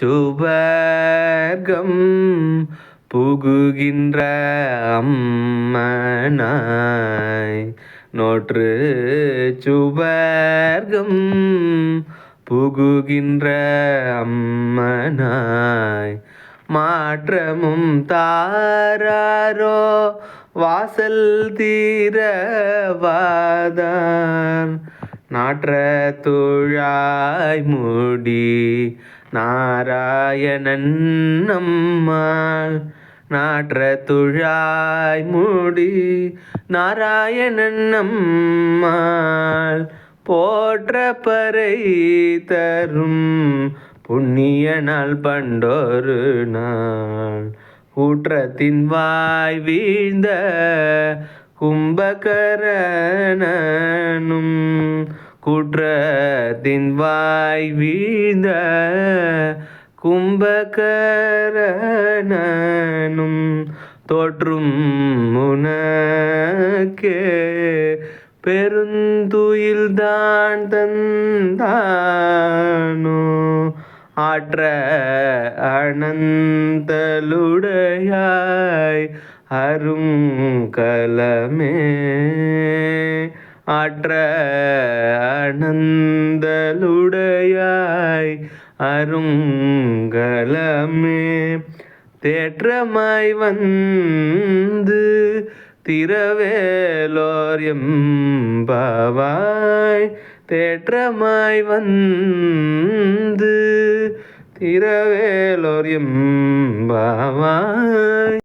சுவர்க்கம் புகுகின்ற அம்மனாய். நோற்று சுவர்க்கம் புகுகின்ற அம்மனாய். மாற்றமும் தாராரோ வாசல் தீரவாதான் நாற்ற தோழாய் மூடி நாராயணன் நம்மாள் நாற்ற துழாய் மூடி நாராயணன் நம்மாள் போற்ற பறை தரும் புண்ணிய நாள் பண்டொரு நாள். கூற்றத்தின் வாய் வீழ்ந்த கும்பகரணனும் குற்றத்தின் வாய் வீழ்ந்த கும்பகரணனும் தோற்றும் முனக்கே பெருந்துயில் தான் தந்தானோ? ஆற்ற அனந்தலுடையாய் அருங்கலமே. ஆற்ற அனந்தலுடையாய் அருங்கலமே. தேற்றமாய் வந்து திரவேலோரியம் பாவாய் தேற்றமாய் வந்து திரவேலோரியம் பாவாய்